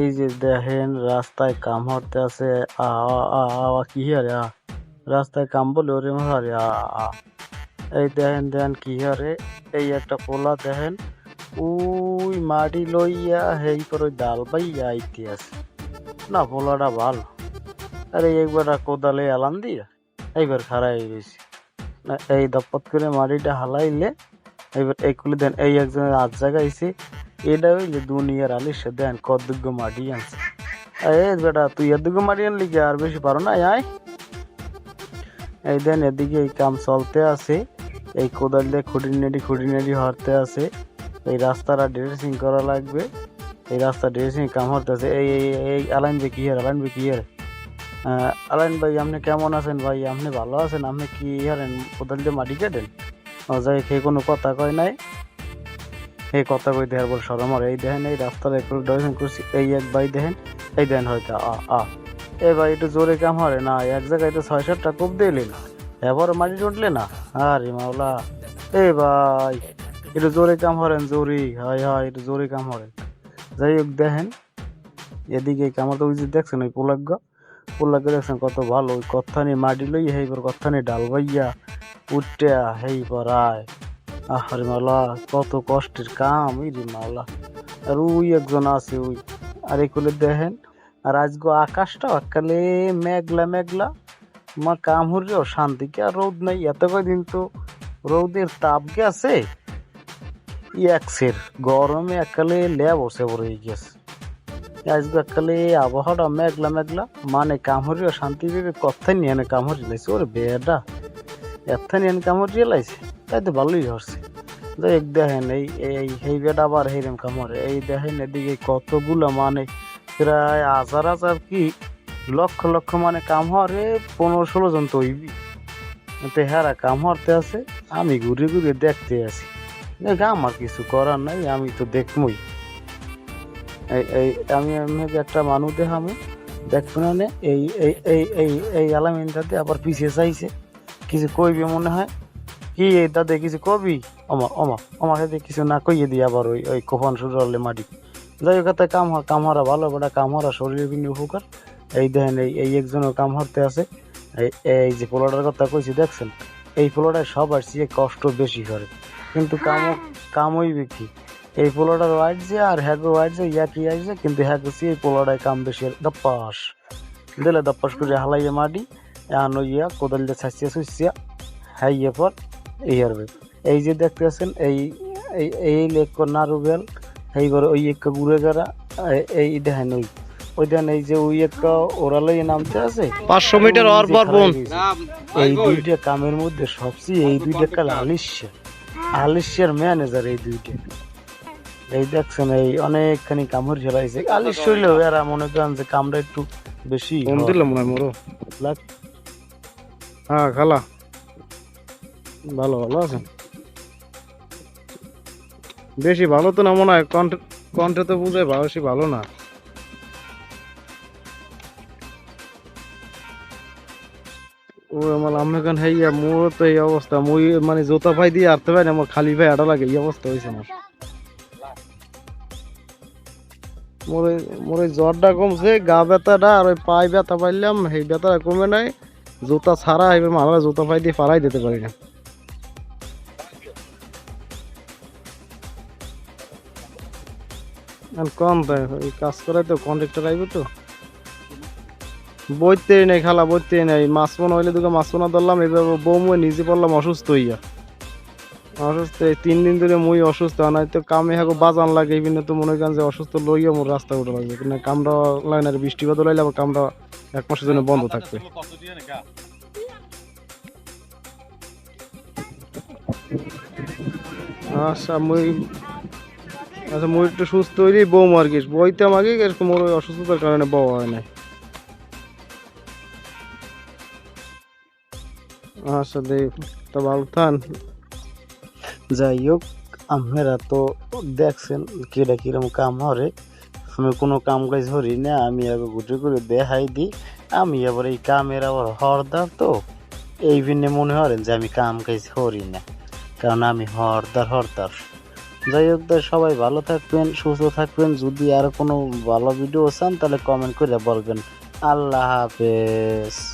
এই যে দেখেন, রাস্তায় কাম হতে আছে, আ আ আ কি হারে, আ। রাস্তায় কাম বলে ওরে মারে আ এই দেখেন দেখেন কি হারে, এই একটা পোলা দেখেন, উই মাটি লইয়া হেই করে ডাল বাইয়া আইতে আছে। না, পোলাটা ভালো। আরে একবার কোদালে আলাম দিয়া, এইবার খারাই গেছি না, এই দপত করে মাটিটা হালাইলে, এইবার এই কুলি দেন, এই একজন আজ জায়গাইছে এটা হইলে দুনিয়ার আলির দেন কদ্দুগ্য মাটি আনছে এ বেটা তুই এদিকে মাটি আনলি কি আর বেশি পারো না আয় এই দেন এদিকে এই কাম চলতে আছে এই কোদাল দিয়ে খুঁটিনাটি খুঁটিনাটি হরতে আছে এই রাস্তাটা ড্রেসিং করা লাগবে এই রাস্তা ড্রেসিং কাম হরতে আছে এই এই এই আলাইন ভাই কি হার আলাইন ভাই কি হার আলাইন ভাই আপনি কেমন আছেন ভাই আপনি ভালো আছেন আপনি কি হারেন কোদাল দিয়ে মাটি কাটেন যাই খেয়ে কোনো কথা কয় নাই এই কথা কই দেখার পর সরমর এই দেখেন, এই রাস্তার একটু ড্রেসিং করছি, এই এক বাই দেখেন, এই দেখেন হয়তো, আ আ। এ ভাই একটু জোরে কাম হরে না, এক জায়গায় তো ছয় সাতটা কোপ দিলি না, এবার মাটি উঠলে না। আরে মাওলা, এ ভাই, একটু জোরে কাম হরেন, জোরি, হয় হয়, একটু জোরে কাম হরেন। যাই হোক, দেখেন, এদিকে কামার তো ওই যে দেখছেন, ওই পোলাগ্য পোলাগ্য দেখছেন কত ভালো, ওই কথানি মাটি লই হেইবার কথানি ডাল বাইয়া উঠতে হেই পরায় আরে মাওলা, কত কষ্টের কাম, এই রে মাওলা। আর ওই একজন আছে ওই, আর এগুলো দেখেন, আর আজকে আকাশটা একালে মেঘলা মেঘলা। মা কাম শান্তি কি আর রোদ নাই? এত কয়দিন তো রোদের তাপ গেছে একসের গরমে একালে লেব বসে পড়ে গেছে। আজকে একালে আবহাওয়াটা মেঘলা মেঘলা। মানে কাম কামড়িও শান্তি পেবে কথাই নিয়ে কামড়ি লাইছে ওরে বেটা এত নিয়ে কামড়ি লাইছে তাই তো ভালোই হচ্ছে। দেখ দেখেন, এই এই এই বেটা আবার হেরেম কামড়ে এই দেখেন এদিকে কতগুলো মানে প্রায় হাজার হাজার কি লক্ষ লক্ষ মানে কাম হরে পনেরো ষোলো জন তৈবি তো হেরা কাম হরতে আছে, আমি ঘুরে ঘুরে দেখতে আছি। দেখ, আমার কিছু করার নাই, আমি তো দেখবই এই এই, আমি একটা মানুষ দেখামো দেখব এই এই এই এই এই আলামিনটাতে আবার পিছিয়ে চাইছে। কিছু কইবে মনে হয়? কি এই দাদা কিছু কবি? অমা অমা অমা সাথে কিছু না কইয়ে দিয়ে আবার ওই ওই কোফান শুরু হলে মাটি। যাই হোক কাম হয় কাম হারা ভালো বেটা কাম হারা শরীরের কিন্তু উপকার। এই দেখেন এই এই একজনের কাম হারতে আছে। এই যে পোলাটার কথা কইছি দেখছেন? এই পোলাটায় সবার চেয়ে কষ্ট বেশি করে। কিন্তু কাম কাম হইবে কি? এই পোলাটার ওয়াইট যে আর হ্যাগো ওয়াইট যে একই আসছে কিন্তু হ্যাগো সে এই পোলাটায় কাম বেশি দপ্পাস দিলে দপ্পাস করে হালাইয়ে মাটি এখন ইয়া কোদাল দিয়ে ছাঁচিয়া ছুঁচিয়া হাইয়ে পর এই এই যে দেখতেছেন এই এই এই লেক নারুবেল এইবার ওই একটা ঘুরে গেরা এই- এই দেখেন ওই ওই দেখেন এই যে ওই একটা ওরালাই নামতে আছে পাঁচশো মিটার হওয়ার পর বোন। এই দুইটা কামের মধ্যে সবচেয়ে এই দুইটা কাল আলিশ্যা আলিশ্যের ম্যানেজার এই দুইটা এই দেখছেন এই অনেকখানি কামড় ঝেলাইছে। এরা মনে করেন যে কামড়া একটু বেশি দিলাম মনে হয় মোরো। লাগ। হ্যাঁ খালা। ভালো ভালো আছেন বেশি ভালো তো না, মনে হয় কণ্ঠে কণ্ঠে তো বুঝে বেশি ভালো না। তো এই অবস্থা মানে জোতা দিয়ে খালি ভাই এই অবস্থা গা পায়ে পাইলাম সেই কমে নাই, জুতা ছাড়া জুতা পাই দিয়ে ফালাই দিতে পারি না। কম তাই এই কাজ করাই তো কন্ট্রাক্টর আইবে তো। বইতে নেই খালা বইতে নেই। মাছ মনে হইলে দুটো মাছ পোনা ধরলাম এবার বউ মুই নিজে পড়লাম অসুস্থ হইয়া। অসুস্থ তিন দিন ধরে মুই অসুস্থ নাই তো কামে হাগো বাজান লাগে, এই তো মনে করেন যে অসুস্থ লইয়া মোর রাস্তা উঠে লাগবে। কিন্তু কামড়া লাগে না বৃষ্টি বাদল লাইলে আবার কামড়া এক মাসের জন্য বন্ধ থাকবে। আচ্ছা মুই আচ্ছা একটু সুস্থ হইলি, বউ আর কি বইতে আমাকে এরকম মোর ওই অসুস্থতার কারণে বউ হয় না আচ্ছা দেখ, তো ভালো থান যাই হোক, আপনারা তো দেখছেন কিরা কিরম কাম হরে। আমি কোনো কাম কাজ হরি না, আমি আগে ঘুরে ঘুরে দেখাই দিই। আমি আবার এই কামের আবার হরদার তো। এই ভিন্নে মনে হরেন যে আমি কাম কাজ হরি না, কারণ আমি হরদার হরদার। যাই হোক তো সবাই ভালো থাকবেন, সুস্থ থাকবেন। যদি আর কোনো ভালো ভিডিও চান, তাহলে কমেন্ট করে বলবেন। আল্লাহ হাফেজ।